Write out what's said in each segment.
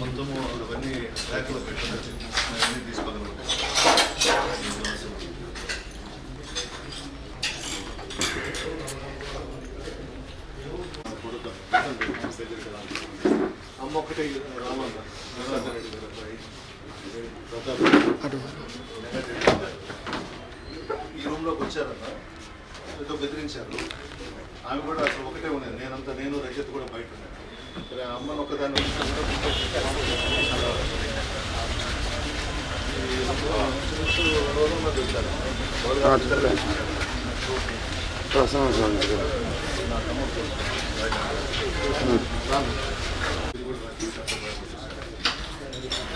మొత్తము అవన్నీ ర్యాక్లో పెట్టుకోవచ్చు అవన్నీ తీసుకోగలుగుతాం అమ్మ ఒకటి రామన్న ఈ రూమ్లోకి వచ్చారన్న ఏదో బెదిరించారు ఆమె కూడా అసలు ఒకటే ఉన్నది నేనంతా నేను రజత్ కూడా బయట ఉన్నాను సరే అమ్మను ఒకదాన్ని ఉంచినా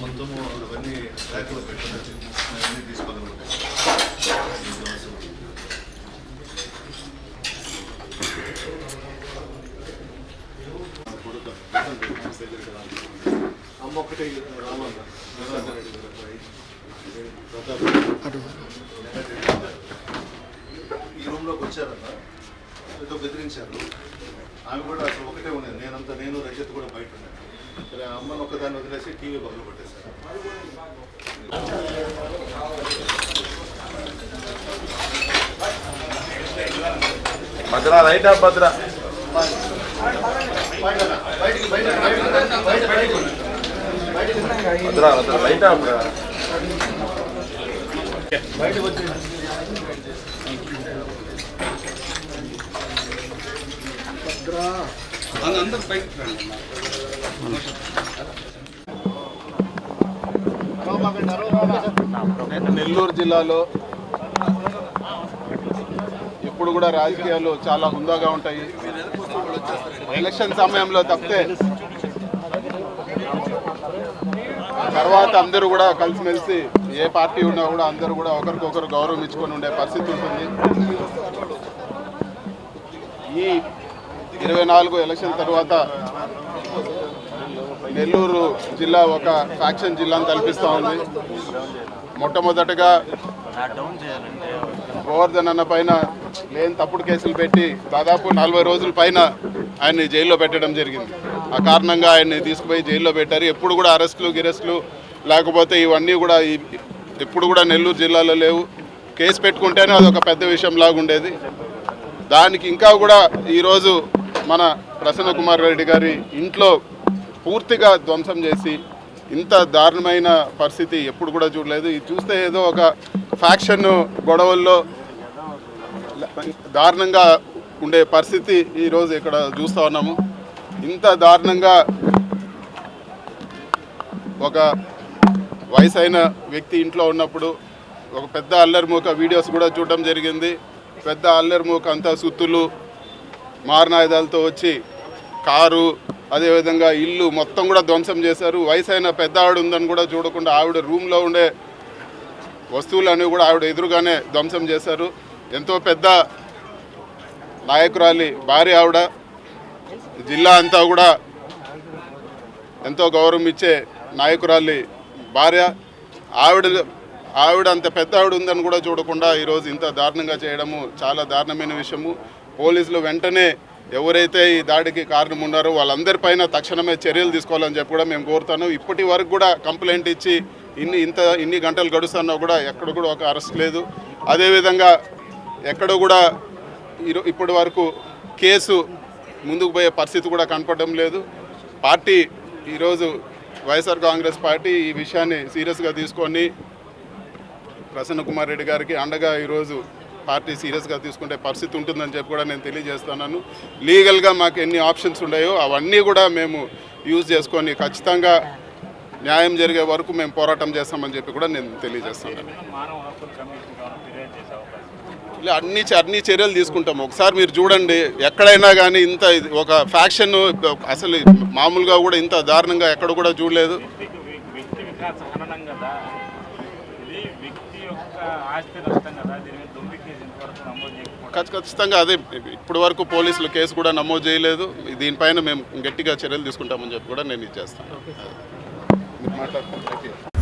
మొత్తము అవన్నీ ర్యాక్లో పెట్టుకోవచ్చు అవన్నీ తీసుకోగలుగుతాం అమ్మ ఒకటి రామన్న రెడ్డి గారు అబ్బాయి. ప్రతాప్ ఈ రూమ్లోకి వచ్చారన్న ఏదో బెదిరించారు. ఆమె కూడా అసలు ఒకటే ఉన్నది. నేనంతా నేను రజత్ కూడా బయట ఉన్నాను సరే అమ్మను ఒకదాన్ని వదిలేసి టీవీ పగలు పెట్టేశారు భద్ర రైట్ భద్ర. భద్ర భద్ర నెల్లూరు జిల్లాలో ఇప్పుడు కూడా రాజకీయాలు చాలా హుందాగా ఉంటాయి. ఎలక్షన్ సమయంలో తప్పితే తర్వాత అందరూ కూడా కలిసిమెలిసి ఏ పార్టీ ఉన్నా కూడా అందరూ కూడా ఒకరికొకరు గౌరవం ఇచ్చుకొని ఉండే పరిస్థితి ఉంటుంది. ఈ ఇరవై నాలుగు ఎలక్షన్ తర్వాత నెల్లూరు జిల్లా ఒక ఫ్యాక్షన్ జిల్లాను కల్పిస్తూ ఉంది. మొట్టమొదటగా గోవర్ధన్ అన్న పైన లేని తప్పుడు కేసులు పెట్టి దాదాపు నలభై రోజుల పైన ఆయన్ని జైల్లో పెట్టడం జరిగింది. ఆ కారణంగా ఆయన్ని తీసుకుపోయి జైల్లో పెట్టారు. ఎప్పుడు కూడా అరెస్టులు గిరెస్టులు లేకపోతే ఇవన్నీ కూడా ఎప్పుడు కూడా నెల్లూరు జిల్లాలో లేవు. కేసు పెట్టుకుంటేనే అదొక పెద్ద విషయం లాగా ఉండేది. దానికి ఇంకా కూడా ఈరోజు మన ప్రసన్న కుమార్ రెడ్డి గారి ఇంట్లో పూర్తిగా ధ్వంసం చేసి ఇంత దారుణమైన పరిస్థితి ఎప్పుడు కూడా చూడలేదు. ఇది చూస్తే ఏదో ఒక ఫ్యాక్షన్ గొడవల్లో దారుణంగా ఉండే పరిస్థితి ఈరోజు ఇక్కడ చూస్తూ ఉన్నాము. ఇంత దారుణంగా ఒక వయసు వ్యక్తి ఇంట్లో ఉన్నప్పుడు ఒక పెద్ద అల్లరిమూక వీడియోస్ కూడా చూడడం జరిగింది. పెద్ద అల్లరిమూక అంతా సుత్తులు మారణాయుధాలతో వచ్చి కారు అదేవిధంగా ఇల్లు మొత్తం కూడా ధ్వంసం చేశారు. వయసు అయిన పెద్ద ఆవిడ ఉందని కూడా చూడకుండా ఆవిడ రూమ్లో ఉండే వస్తువులన్నీ కూడా ఆవిడ ఎదురుగానే ధ్వంసం చేశారు. ఎంతో పెద్ద నాయకురాలి భార్య ఆవిడ జిల్లా అంతా కూడా ఎంతో గౌరవం ఇచ్చే నాయకురాలి భార్య. ఆవిడ ఆవిడ అంత పెద్ద ఆవిడ ఉందని కూడా చూడకుండా ఈరోజు ఇంత దారుణంగా చేయడము చాలా దారుణమైన విషయము. పోలీసులు వెంటనే ఎవరైతే ఈ దాడికి కారణం ఉన్నారో వాళ్ళందరిపైన తక్షణమే చర్యలు తీసుకోవాలని చెప్పి కూడా మేము కోరుతాను. ఇప్పటి వరకు కూడా కంప్లైంట్ ఇచ్చి ఇన్ని ఇంత ఇన్ని గంటలు గడుస్తున్నా కూడా ఎక్కడ కూడా ఒక అరెస్ట్ లేదు. అదేవిధంగా ఎక్కడ కూడా ఇరు- ఇప్పటి వరకు కేసు ముందుకు పోయే పరిస్థితి కూడా కనపడడం లేదు. పార్టీ ఈరోజు వైఎస్ఆర్ కాంగ్రెస్ పార్టీ ఈ విషయాన్ని సీరియస్గా తీసుకొని ప్రసన్న కుమార్ రెడ్డి గారికి అండగా ఈరోజు పార్టీ సీరియస్గా తీసుకుంటే పరిస్థితి ఉంటుందని చెప్పి కూడా నేను తెలియజేస్తున్నాను. లీగల్గా మాకు ఎన్ని ఆప్షన్స్ ఉన్నాయో అవన్నీ కూడా మేము యూజ్ చేసుకొని ఖచ్చితంగా న్యాయం జరిగే వరకు మేము పోరాటం చేస్తామని చెప్పి కూడా నేను తెలియజేస్తున్నాను. ఇలా అన్ని అన్ని చర్యలు తీసుకుంటాం. ఒకసారి మీరు చూడండి ఎక్కడైనా కానీ ఇంత ఒక ఫ్యాక్షన్ అసలు మామూలుగా కూడా ఇంత దారుణంగా ఎక్కడ కూడా చూడలేదు. ఖచ్చితంగా అదే ఇప్పటి వరకు పోలీసులు కేసు కూడా నమోదు చేయలేదు. దీనిపైన మేము గట్టిగా చర్యలు తీసుకుంటామని చెప్పి కూడా నేను ఇచ్చేస్తాను మీరు మాట్లాడుకోండి